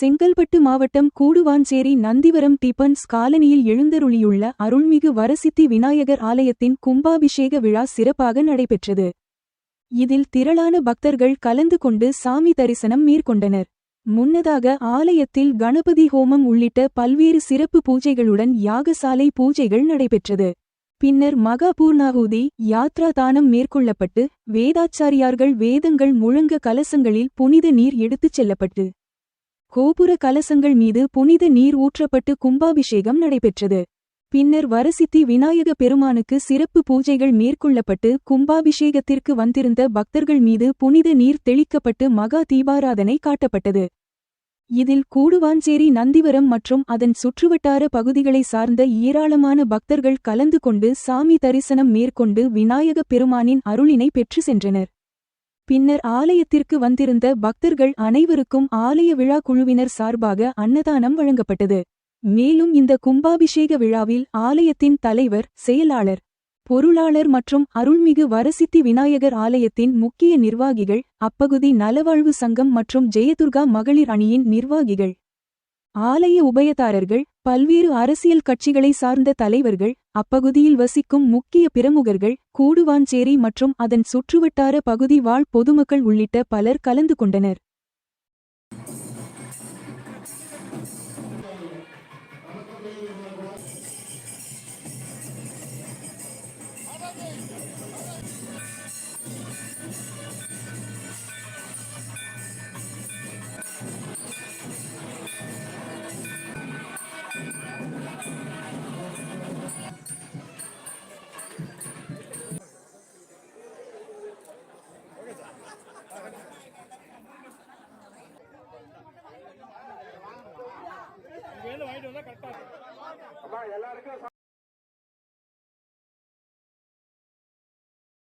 செங்கல்பட்டு மாவட்டம் கூடுவாஞ்சேரி நந்திவரம் டிபன்ஸ் காலனியில் எழுந்தருளியுள்ள அருள்மிகு வரசித்தி விநாயகர் ஆலயத்தின் கும்பாபிஷேக விழா சிறப்பாக நடைபெற்றது. இதில் திரளான பக்தர்கள் கலந்து கொண்டு சாமி தரிசனம் மேற்கொண்டனர். முன்னதாக ஆலயத்தில் கணபதி ஹோமம் உள்ளிட்ட பல்வேறு சிறப்பு பூஜைகளுடன் யாகசாலை பூஜைகள் நடைபெற்றது. பின்னர் மகாபூர்ணாகுதி யாத்ரா தானம் மேற்கொள்ளப்பட்டு வேதாச்சாரியார்கள் வேதங்கள் முழங்க கலசங்களில் புனித நீர் எடுத்துச் செல்லப்பட்டு. கோபுர கலசங்கள் மீது புனித நீர் ஊற்றப்பட்டு கும்பாபிஷேகம் நடைபெற்றது. பின்னர் வரசித்தி விநாயக பெருமானுக்கு சிறப்பு பூஜைகள் மேற்கொள்ளப்பட்டு கும்பாபிஷேகத்திற்கு வந்திருந்த பக்தர்கள் மீது புனித நீர் தெளிக்கப்பட்டு மகா தீபாராதனை காட்டப்பட்டது. இதில் கூடுவாஞ்சேரி நந்திவரம் மற்றும் அதன் சுற்றுவட்டார பகுதிகளை சார்ந்த ஏராளமான பக்தர்கள் கலந்து கொண்டு சாமி தரிசனம் மேற்கொண்டு விநாயகப் பெருமானின் அருளினை பெற்று சென்றனர். பின்னர் ஆலயத்திற்கு வந்திருந்த பக்தர்கள் அனைவருக்கும் ஆலய விழா குழுவினர் சார்பாக அன்னதானம் வழங்கப்பட்டது. மேலும் இந்த கும்பாபிஷேக விழாவில் ஆலயத்தின் தலைவர் செயலாளர் பொருளாளர் மற்றும் அருள்மிகு வரசித்தி விநாயகர் ஆலயத்தின் முக்கிய நிர்வாகிகள் அப்பகுதி நலவாழ்வு சங்கம் மற்றும் ஜெயதுர்கா மகளிர் அணியின் நிர்வாகிகள். ஆலய உபயதாரர்கள் பல்வேறு அரசியல் கட்சிகளை சார்ந்த தலைவர்கள் அப்பகுதியில் வசிக்கும் முக்கிய பிரமுகர்கள் கூடுவாஞ்சேரி மற்றும் அதன் சுற்றுவட்டார பகுதி வாழ் பொதுமக்கள் உள்ளிட்ட பலர் கலந்து கொண்டனர். எல்லாருக்கும்